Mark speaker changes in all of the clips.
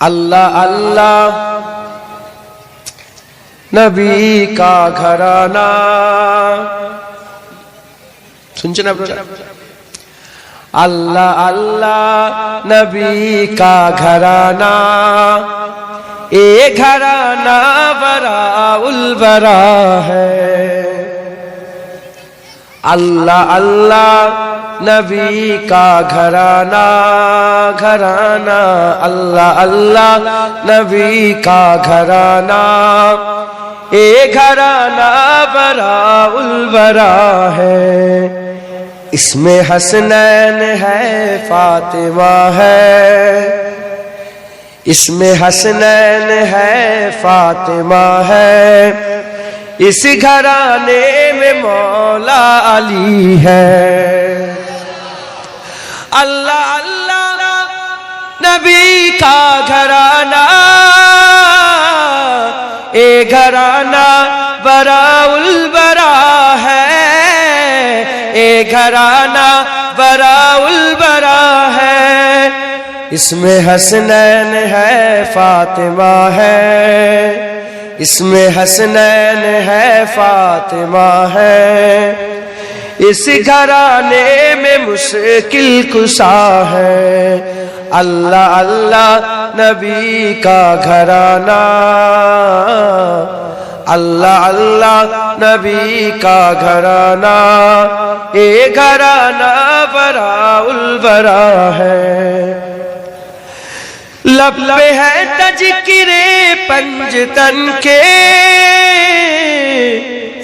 Speaker 1: اللہ اللہ نبی کا گھرانہ سنچے نا اللہ اللہ نبی کا گھرانہ اے گھرانہ برا البرا ہے اللہ اللہ نبی کا گھرانہ گھرانہ، اللہ اللہ، نبی کا گھرانہ۔ اے گھرانہ، برا البرا ہے۔ اس میں حسنین ہے، فاطمہ ہے۔ اس میں حسنین ہے، فاطمہ ہے۔ اس گھرانے میں مولا علی ہے۔ اللہ اللہ نبی کا گھرانہ، اے گھرانہ برا البرا ہے، اے گھرانہ برا البرا ہے۔ اس میں حسنین ہے، فاطمہ ہے۔ اس میں حسنین ہے، فاطمہ ہے۔ اس گھرانے میں مشکل کشا ہے۔ اللہ اللہ، نبی کا گھرانہ۔ اللہ اللہ، نبی کا گھرانہ۔ اے گھرانہ برا البرا ہے۔ لب پہ ہے تجکرے پنجتن کے۔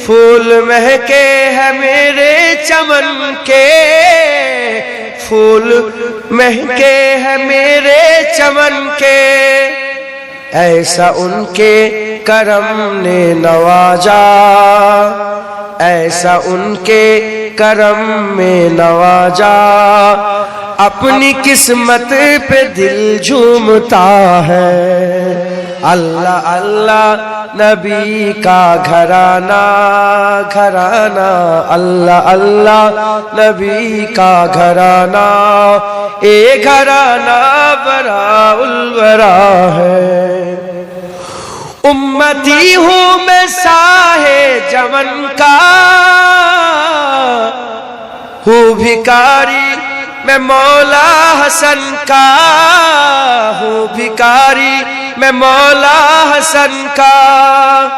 Speaker 1: پھول مہکے ہے میرے چمن کے۔ پھول مہکے ہے میرے چمن کے۔ ایسا ان کے کرم نے نوازا۔ ایسا ان کے کرم میں نوازا۔ اپنی قسمت پہ دل جھومتا ہے۔ اللہ اللہ نبی کا گھرانہ گھرانہ، اللہ اللہ نبی کا گھرانہ، اے گھرانہ برا الورا ہے۔ امتی ہوں میں ساہے جمن کا، ہوں بھکاری میں مولا حسن کا، ہوں بھکاری میں مولا حسن کا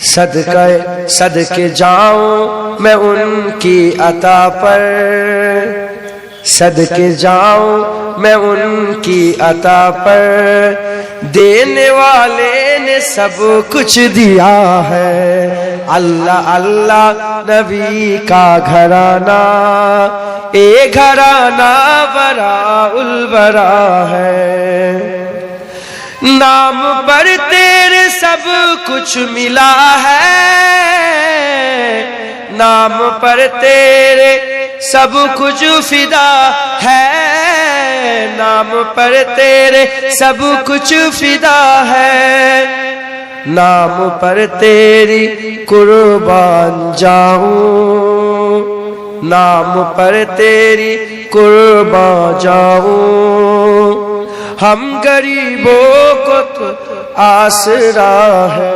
Speaker 1: صدقہ صدقے جاؤں میں ان کی عطا پر صدقے جاؤں میں ان کی عطا پر دینے والے نے سب کچھ دیا ہے۔ اللہ اللہ، نبی کا گھرانہ اے گھرانہ برا البرا ہے۔ نام پر تیرے سب کچھ ملا ہے۔ نام پر تیرے سب کچھ فدا ہے۔ نام پر تیرے سب کچھ فدا ہے۔ نام پر تیری قربان جاؤں۔ نام پر تیری قربان جاؤں۔ ہم غریبوں کو تو آسرا ہے۔